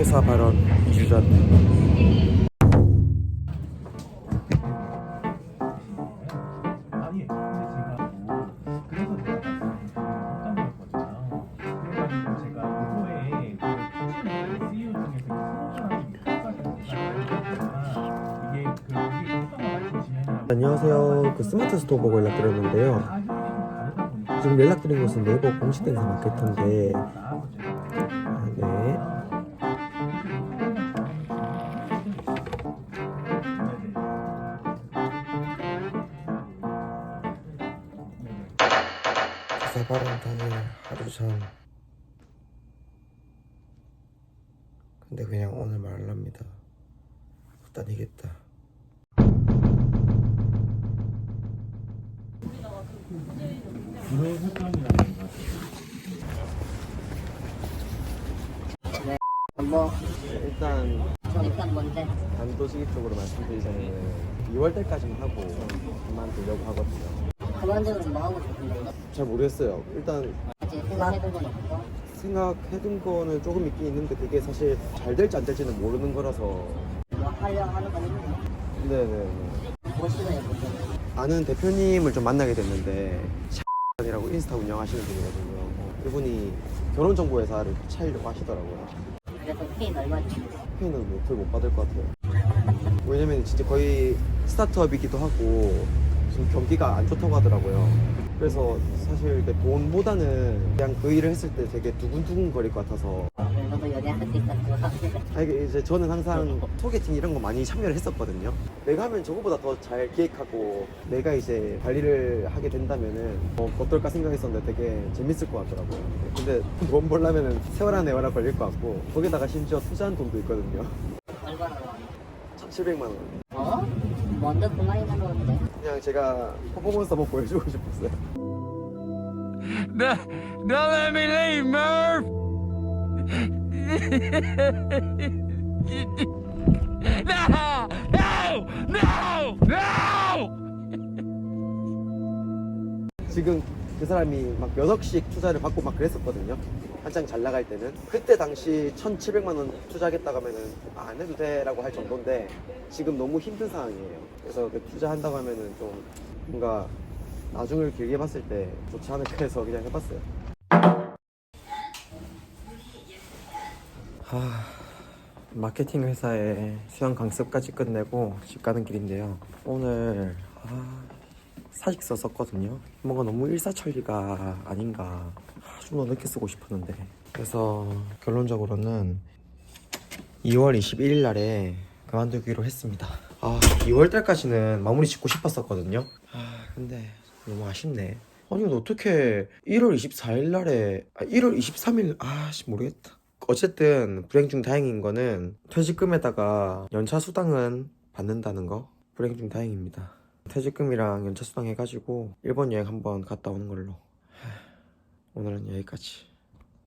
퇴사 발언 지면이라고 안녕하세요. 그 스마트 스토어 보고 연락드렸는데요. 지금 연락드린 곳은 네이버 공식 행사 마케터인데 아, 네 발언 당일 하루 전. 근데 그냥 오늘 말랍니다. 못 다니겠다. 뭐 일단 일단 뭔데? 단도직입적으로 말씀드리자면 2월 달까지만 하고 그만두려고 하거든요 그만두면 뭐 하고 싶은데? 잘 모르겠어요. 일단 아직 생각해본 건 없고. 생각해둔 거는 조금 있긴 있는데 그게 사실 잘 될지 안 될지는 모르는 거라서. 뭐 하려고 하는 건 있는데 네네 뭐 시도해보고 아는 대표님을 좀 만나게 됐는데 이라고 인스타 운영하시는 분이거든요. 어, 이분이 결혼정보회사를 차리려고 하시더라고요. 그래서 페인 얼마지? 페이는 뭐 거의 못 받을 것 같아요. 왜냐면 진짜 거의 스타트업이기도 하고 지금 경기가 안 좋다고 하더라고요 그래서 사실 이렇게 돈보다는 그냥 그 일을 했을 때 되게 두근두근 거릴 것 같아서 너도 연애할 수 있었고 아 이게 이제 저는 항상 소개팅 이런 거 많이 참여를 했었거든요. 내가 하면 저거보다 더 잘 기획하고 내가 이제 관리를 하게 된다면은 뭐 어떨까 생각했었는데 되게 재밌을 것 같더라고요. 근데 돈 벌려면은 세월한 애월한 걸릴 것 같고 거기다가 심지어 투자한 돈도 있거든요. 얼마나 1,700만 원. 어? 뭔데 그 많이 나오는데? 그냥 제가 퍼포먼스 한번 보여주고 싶었어요. Don't let me leave, Murph! no! No! No! No! 지금 그 사람이 막몇 억씩 투자를 받고 막 그랬었거든요. 한창 잘 나갈 때는. 그때 당시 1,700만 원 투자하겠다고 하면은 아, 안 해도 돼라고 할 정도인데 지금 너무 힘든 상황이에요. 그래서 그 투자한다고 하면은 좀 뭔가 나중을 길게 봤을 때 좋지 않을까 해서 그냥 해봤어요. 하... 마케팅 회사에 수영 강습까지 끝내고 집 가는 길인데요. 오늘 아... 사직서 썼거든요. 뭔가 너무 일사천리가 아닌가. 좀 더 늦게 쓰고 싶었는데. 그래서 결론적으로는 2월 21일 날에 그만두기로 했습니다. 아, 2월 달까지는 마무리 짓고 싶었었거든요. 아, 근데 너무 아쉽네. 아니, 근데 어떻게 1월 24일 날에, 아, 1월 23일, 아씨, 모르겠다. 어쨌든 불행 중 다행인 거는 퇴직금에다가 연차 수당은 받는다는 거. 불행 중 다행입니다. 퇴직금이랑 연차 수당 해가지고 일본 여행 한번 갔다 오는 걸로. 하, 오늘은 여기까지.